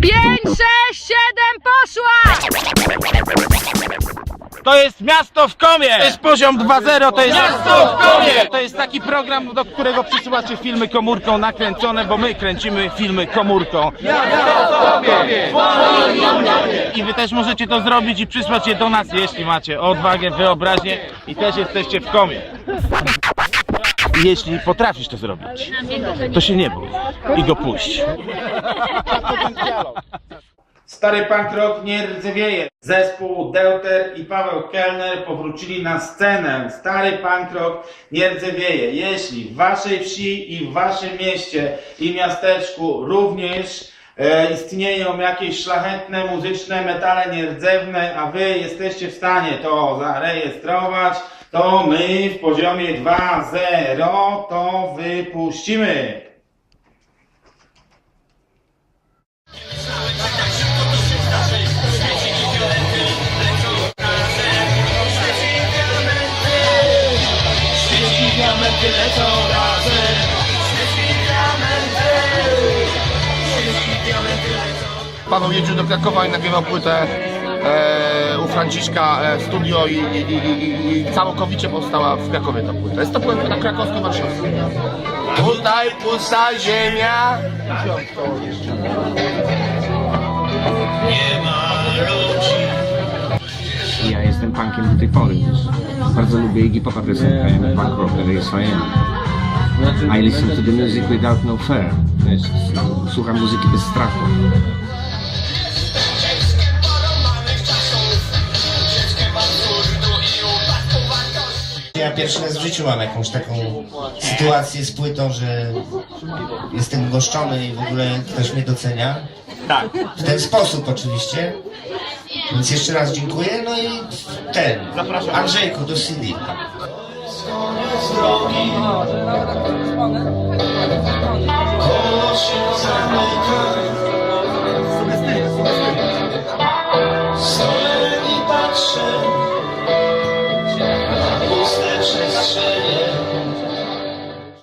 Pięć, sześć, siedem, poszła! To jest miasto w komie! To jest poziom 2.0, to jest miasto w komie! To jest taki program, do którego przysyłacie filmy komórką nakręcone, bo my kręcimy filmy komórką. I wy też możecie to zrobić i przysłać je do nas, jeśli macie odwagę, wyobraźnię i też jesteście w komie. Jeśli potrafisz to zrobić, to się nie bój i go puść. Stary punk rock nie rdzewieje. Zespół Deuter i Paweł Kellner powrócili na scenę. Stary punk rock nie rdzewieje. Jeśli w waszej wsi i w waszym mieście i miasteczku również e, istnieją jakieś szlachetne muzyczne metale nierdzewne, a wy jesteście w stanie to zarejestrować, to my w poziomie 2.0 to wypuścimy. Paweł jeździł do Krakowa i nagrywał płytę u Franciszka e, w studio i, i, i, i, i całkowicie powstała w Krakowie ta płyta. Jest to płyta na krakowsko-warszawskiej. Tutaj pusta ziemia. Ja jestem punkiem do tej pory. Bardzo lubię Iggy Popa piosenkę I'm a punk rocker, yes I am. I listen to the music without no fear. Słucham muzyki bez strachu. Ja pierwszy raz w życiu mam jakąś taką sytuację z płytą, że jestem goszczony i w ogóle ktoś mnie docenia. Tak. W ten sposób oczywiście. Więc jeszcze raz dziękuję. No i ten. Zapraszam. Andrzejku do CD. Koło się zamyka